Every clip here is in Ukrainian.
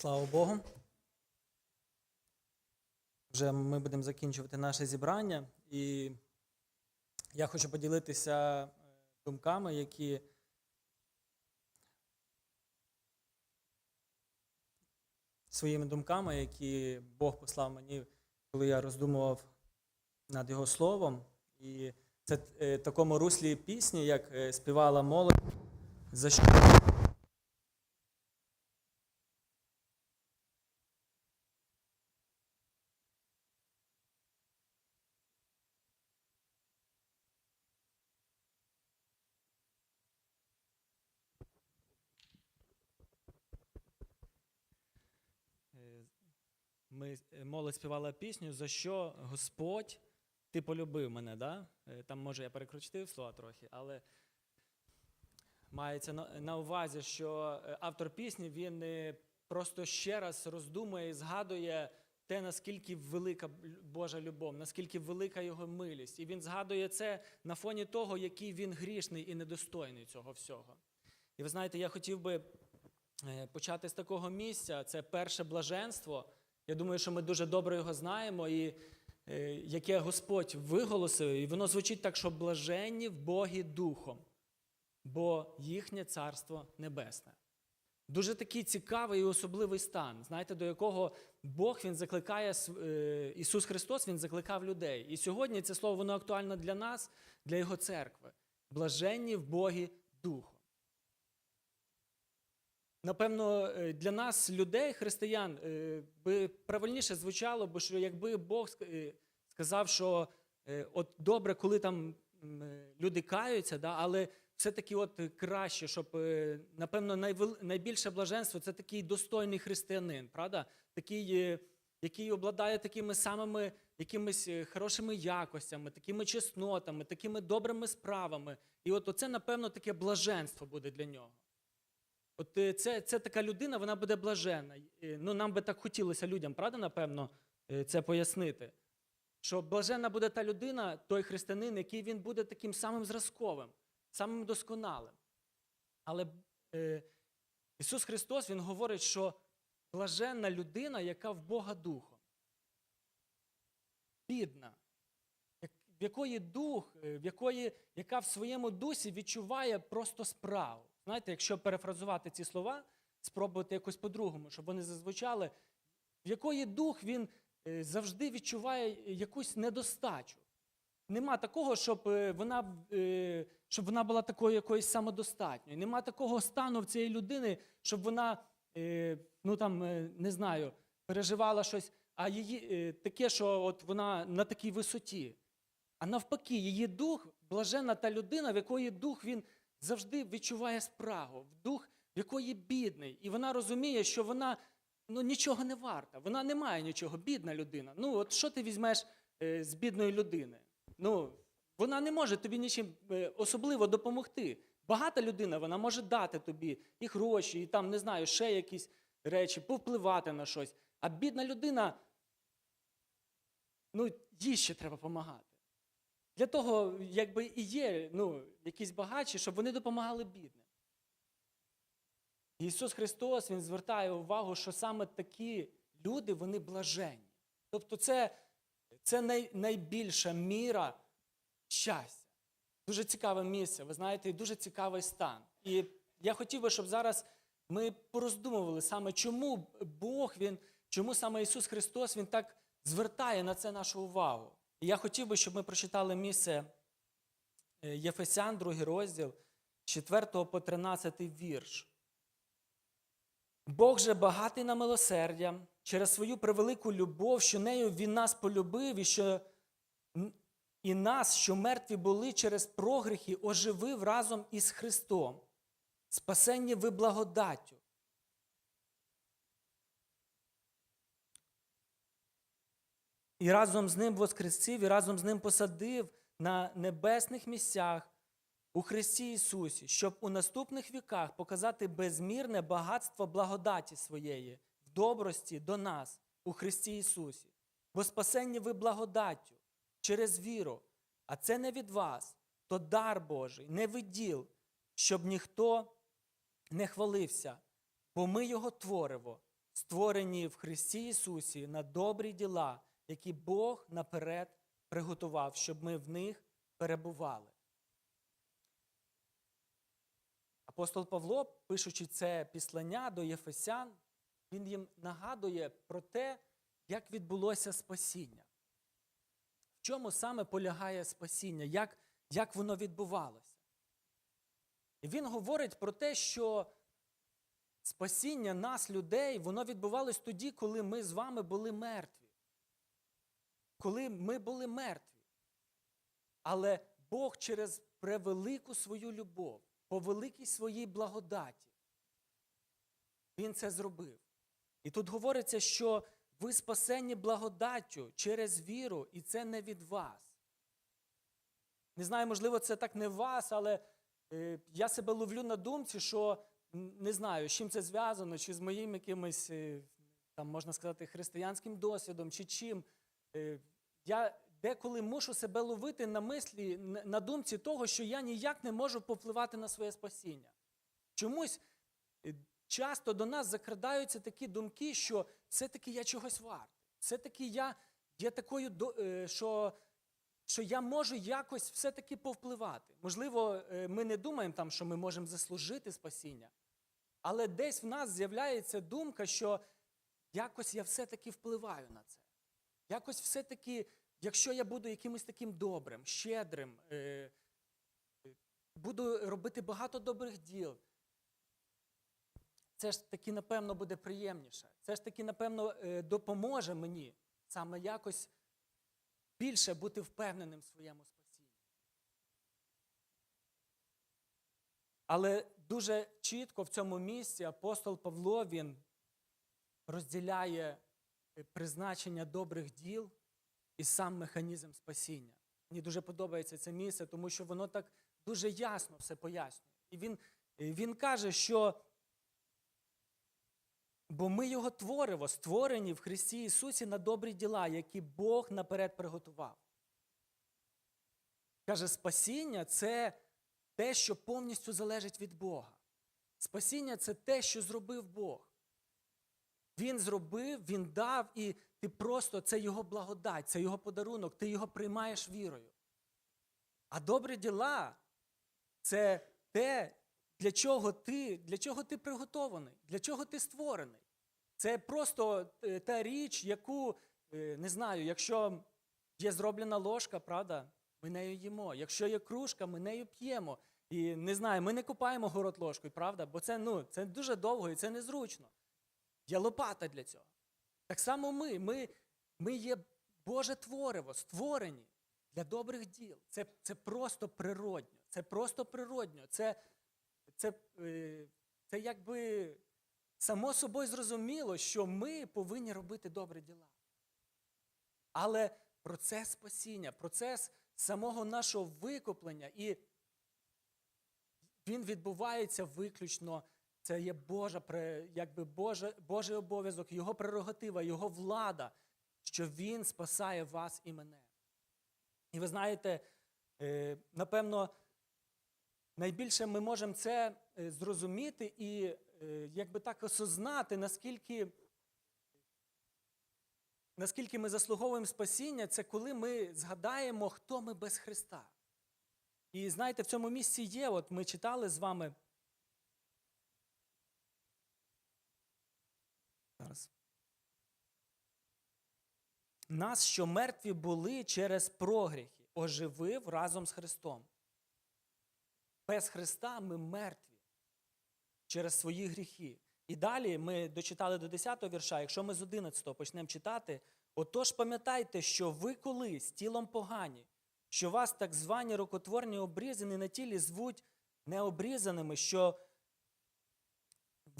Слава Богу. Вже ми будемо закінчувати наше зібрання, і я хочу поділитися е, думками, які своїми думками, які Бог послав мені, коли я роздумував над Його словом. І це е, в такому руслі пісні, як е, співала молодь. За що Ми е, молодь співала пісню, за що Господь ти полюбив мене. Да? Е, Там, може, я перекрутив слова трохи, але мається на, увазі, що е, автор пісні він просто ще раз роздумує і згадує те, наскільки велика Божа любов, наскільки велика його милість. І він згадує це на фоні того, який він грішний і недостойний цього всього. І ви знаєте, я хотів би почати з такого місця. Це перше блаженство. Я думаю, що ми дуже добре його знаємо, і е, яке Господь виголосив, і воно звучить так, що блаженні в Богі духом, бо їхнє царство небесне. Дуже такий цікавий і особливий стан, знаєте, до якого Бог він закликає е, Ісус Христос, Він закликав людей. І сьогодні це слово воно актуально для нас, для Його церкви. Блаженні в Богі духом. Напевно, е, для нас, людей, християн, е, би правильніше звучало, бо що якби Бог е, сказав, що от добре, коли там люди каються, да, але все-таки от краще, щоб, напевно, найбільше блаженство це такий достойний християнин, правда? Такий, який обладає такими самими якимись хорошими якостями, такими чеснотами, такими добрими справами. І от оце, напевно, таке блаженство буде для нього. От е, це, це така людина, вона буде блаженна. Е, Ну, нам би так хотілося людям, правда, напевно, е, це пояснити. Що блаженна буде та людина, той християнин, який він буде таким самим зразковим, самим досконалим. Але е, Ісус Христос Він говорить, що блаженна людина, яка в Бога духом. Бідна, в якої дух, в якої, яка в своєму дусі відчуває просто справу. Знаєте, якщо перефразувати ці слова, спробувати якось по-другому, щоб вони зазвучали, в якої дух він е, завжди відчуває якусь недостачу. Нема такого, щоб е, вона, е, щоб вона була такою якоюсь самодостатньою. Нема такого стану в цієї людини, щоб вона, ну там, не знаю, переживала щось, а її таке, що от вона на такій висоті. А навпаки, її дух блаженна та людина, в якої дух він завжди відчуває спрагу, в дух, в якої бідний. І вона розуміє, що вона ну, нічого не варта. Вона не має нічого, бідна людина. Ну, от що ти візьмеш е, з бідної людини? Ну, вона не може тобі нічим е, особливо допомогти. Багата людина, вона може дати тобі і гроші, і там, не знаю, ще якісь речі, повпливати на щось. А бідна людина, ну, їй ще треба допомагати. Для того, якби і є ну, якісь багатші, щоб вони допомагали бідним. Ісус Христос Він звертає увагу, що саме такі люди, вони блаженні. Тобто це, це най, найбільша міра щастя. Дуже цікаве місце, ви знаєте, і дуже цікавий стан. І я хотів би, щоб зараз ми пороздумували саме, чому Бог, він, чому саме Ісус Христос Він так звертає на це нашу увагу. І я хотів би, щоб ми прочитали місце е, Єфесян, другий розділ, 4 по 13 вірш. Бог же багатий на милосердя через свою превелику любов, що нею Він нас полюбив, і що і нас, що мертві були через прогріхи, оживив разом із Христом, спасенні ви благодаттю. І разом з ним воскресив, і разом з ним посадив на небесних місцях у Христі Ісусі, щоб у наступних віках показати безмірне багатство благодаті своєї в добрості до нас у Христі Ісусі. Бо спасення ви благодаттю через віру, а це не від вас, то дар Божий, не від діл, щоб ніхто не хвалився, бо ми Його творимо, створені в Христі Ісусі на добрі діла, які Бог наперед приготував, щоб ми в них перебували. Апостол Павло, пишучи це післання до Єфесян, він їм нагадує про те, як відбулося спасіння. В чому саме полягає спасіння, як, як воно відбувалося. І він говорить про те, що спасіння нас, людей, воно відбувалось тоді, коли ми з вами були мертві. Коли ми були мертві. Але Бог через превелику свою любов, по великій своїй благодаті, Він це зробив. І тут говориться, що ви спасені благодаттю через віру, і це не від вас. Не знаю, можливо, це так не вас, але е, я себе ловлю на думці, що не знаю, з чим це зв'язано, чи з моїм якимось, е, там, можна сказати, християнським досвідом, чи чим. Е, я деколи мушу себе ловити на мислі, на думці того, що я ніяк не можу повпливати на своє спасіння. Чомусь е, часто до нас закрадаються такі думки, що все-таки я чогось вартий. Все-таки я є такою, е, що, що я можу якось все-таки повпливати. Можливо, ми не думаємо там, що ми можемо заслужити спасіння, але десь в нас з'являється думка, що якось я все-таки впливаю на це. Якось все-таки, якщо я буду якимось таким добрим, щедрим, е, буду робити багато добрих діл, це ж таки, напевно, буде приємніше. Це ж таки, напевно, е, допоможе мені саме якось більше бути впевненим в своєму спасінні. Але дуже чітко в цьому місці апостол Павло він розділяє призначення добрих діл і сам механізм спасіння. Мені дуже подобається це місце, тому що воно так дуже ясно все пояснює. І він, е, він каже, що бо ми його творимо, створені в Христі Ісусі на добрі діла, які Бог наперед приготував. Каже, спасіння це те, що повністю залежить від Бога. Спасіння це те, що зробив Бог. Він зробив, він дав, і ти просто це його благодать, це його подарунок, ти його приймаєш вірою. А добрі діла це те, для чого ти, для чого ти приготований, для чого ти створений. Це просто е, та річ, яку, е, не знаю, якщо є зроблена ложка, правда, ми нею їмо. Якщо є кружка, ми нею п'ємо. І не знаю, ми не купаємо город ложкою, правда? Бо це, ну, це дуже довго і це незручно. Є лопата для цього. Так само ми. Ми, ми є Боже твориво, створені для добрих діл. Це, це просто природньо. Це просто природньо. Це, це, е, це якби само собою зрозуміло, що ми повинні робити добрі діла. Але процес спасіння, процес самого нашого викуплення, і він відбувається виключно. Це є Божа, якби Божа, Божий обов'язок, Його прерогатива, Його влада, що Він спасає вас і мене. І ви знаєте, е, напевно, найбільше ми можемо це е, зрозуміти і е, якби так осознати, наскільки, наскільки ми заслуговуємо спасіння, це коли ми згадаємо, хто ми без Христа. І знаєте, в цьому місці є, от ми читали з вами. Зараз. Нас, що мертві були через прогріхи, оживив разом з Христом. Без Христа ми мертві через свої гріхи. І далі ми дочитали до 10 го вірша. Якщо ми з 11 го почнемо читати, отож пам'ятайте, що ви колись тілом погані, що вас так звані рукотворні обрізані на тілі звуть необрізаними, що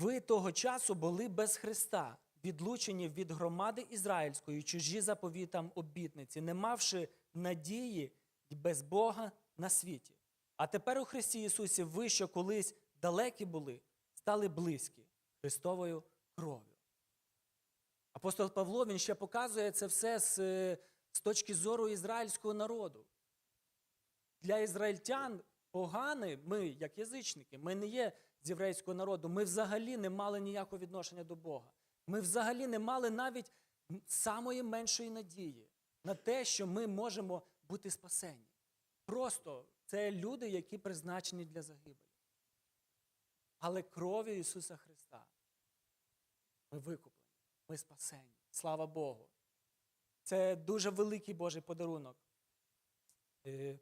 ви того часу були без Христа, відлучені від громади ізраїльської, чужі заповітам обітниці, не мавши надії без Бога на світі. А тепер у Христі Ісусі ви, що колись далекі були, стали близькі Христовою кров'ю. Апостол Павло він ще показує це все з, е, з точки зору ізраїльського народу. Для ізраїльтян погани, ми, як язичники, ми не є з єврейського народу, ми взагалі не мали ніякого відношення до Бога. Ми взагалі не мали навіть самої меншої надії на те, що ми можемо бути спасені. Просто це люди, які призначені для загибелі. Але кров'ю Ісуса Христа ми викуплені, ми спасені. Слава Богу. Це дуже великий Божий подарунок. Е,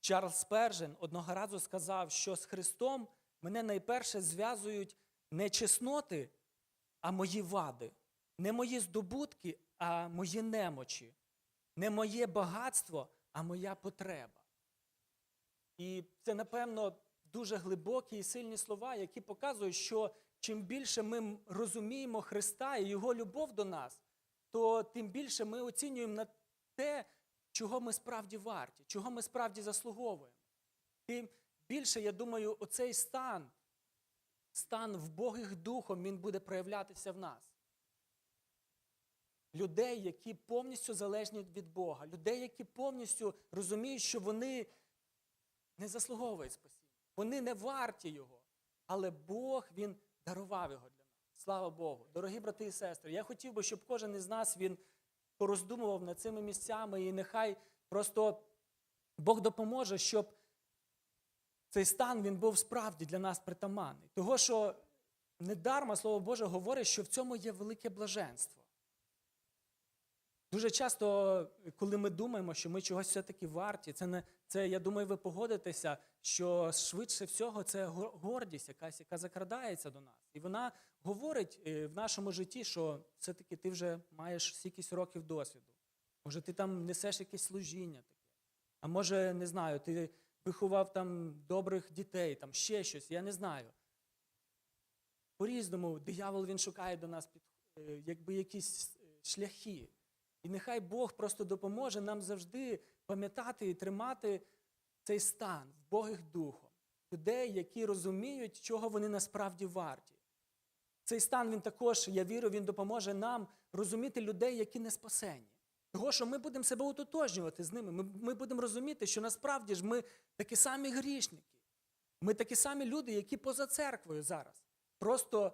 Чарльз Пержен одного разу сказав, що з Христом мене найперше зв'язують не чесноти, а мої вади, не мої здобутки, а мої немочі, не моє багатство, а моя потреба. І це, напевно, дуже глибокі і сильні слова, які показують, що чим більше ми розуміємо Христа і Його любов до нас, то тим більше ми оцінюємо на те, чого ми справді варті, чого ми справді заслуговуємо. Тим більше, я думаю, оцей стан, стан вбогих духом, він буде проявлятися в нас. Людей, які повністю залежні від Бога, людей, які повністю розуміють, що вони не заслуговують спасіння, вони не варті Його. Але Бог Він дарував його для нас. Слава Богу. Дорогі брати і сестри, я хотів би, щоб кожен із нас він пороздумував над цими місцями, і нехай просто Бог допоможе, щоб цей стан він був справді для нас притаманний. Того, що недарма Слово Боже говорить, що в цьому є велике блаженство. Дуже часто, коли ми думаємо, що ми чогось все-таки варті, це не це, я думаю, ви погодитеся, що швидше всього це гордість, якась, яка закрадається до нас. І вона говорить е, в нашому житті, що все-таки ти вже маєш стількись років досвіду. Може, ти там несеш якесь служіння таке. А може, не знаю, ти виховав там добрих дітей, там ще щось, я не знаю. По-різному диявол він шукає до нас під, е, якби якісь е, шляхи. І нехай Бог просто допоможе нам завжди пам'ятати і тримати цей стан вбогих духом, людей, які розуміють, чого вони насправді варті. Цей стан він також, я вірю, він допоможе нам розуміти людей, які не спасені. Того, що ми будемо себе утотожнювати з ними. Ми, ми будемо розуміти, що насправді ж ми такі самі грішники. Ми такі самі люди, які поза церквою зараз. Просто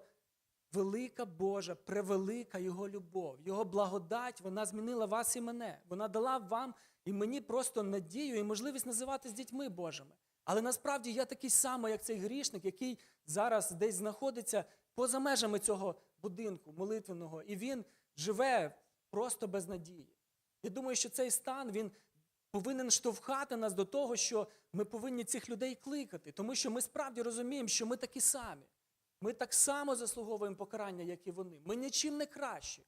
велика Божа, превелика Його любов, Його благодать, вона змінила вас і мене. Вона дала вам і мені просто надію і можливість називати з дітьми Божими. Але насправді я такий самий, як цей грішник, який зараз десь знаходиться поза межами цього будинку молитвеного, і він живе просто без надії. Я думаю, що цей стан він повинен штовхати нас до того, що ми повинні цих людей кликати, тому що ми справді розуміємо, що ми такі самі. Ми так само заслуговуємо покарання, як і вони. Ми нічим не кращі.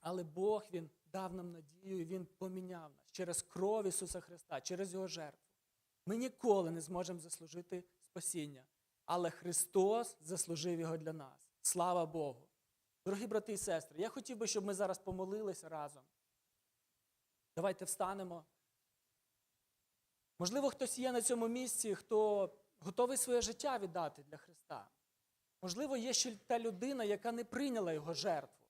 Але Бог Він дав нам надію, і Він поміняв нас через кров Ісуса Христа, через Його жертву. Ми ніколи не зможемо заслужити спасіння. Але Христос заслужив його для нас. Слава Богу. Дорогі брати і сестри, я хотів би, щоб ми зараз помолилися разом. Давайте встанемо. Можливо, хтось є на цьому місці, хто готовий своє життя віддати для Христа. Можливо, є ще та людина, яка не прийняла його жертву.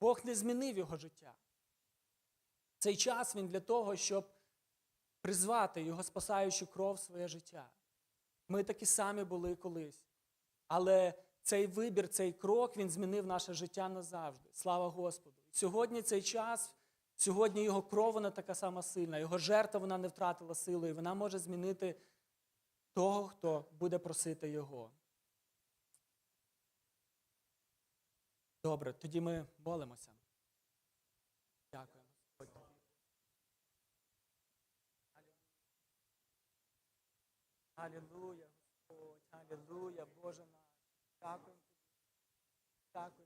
Бог не змінив його життя. Цей час він для того, щоб призвати його спасаючу кров в своє життя. Ми такі самі були колись. Але цей вибір, цей крок, він змінив наше життя назавжди. Слава Господу. Сьогодні цей час, сьогодні його кров вона така сама сильна, його жертва вона не втратила сили, і вона може змінити того, хто буде просити його. Добре, тоді ми молимося. Дякуємо. Господь. Алілуя, Боже наш. Дякуємо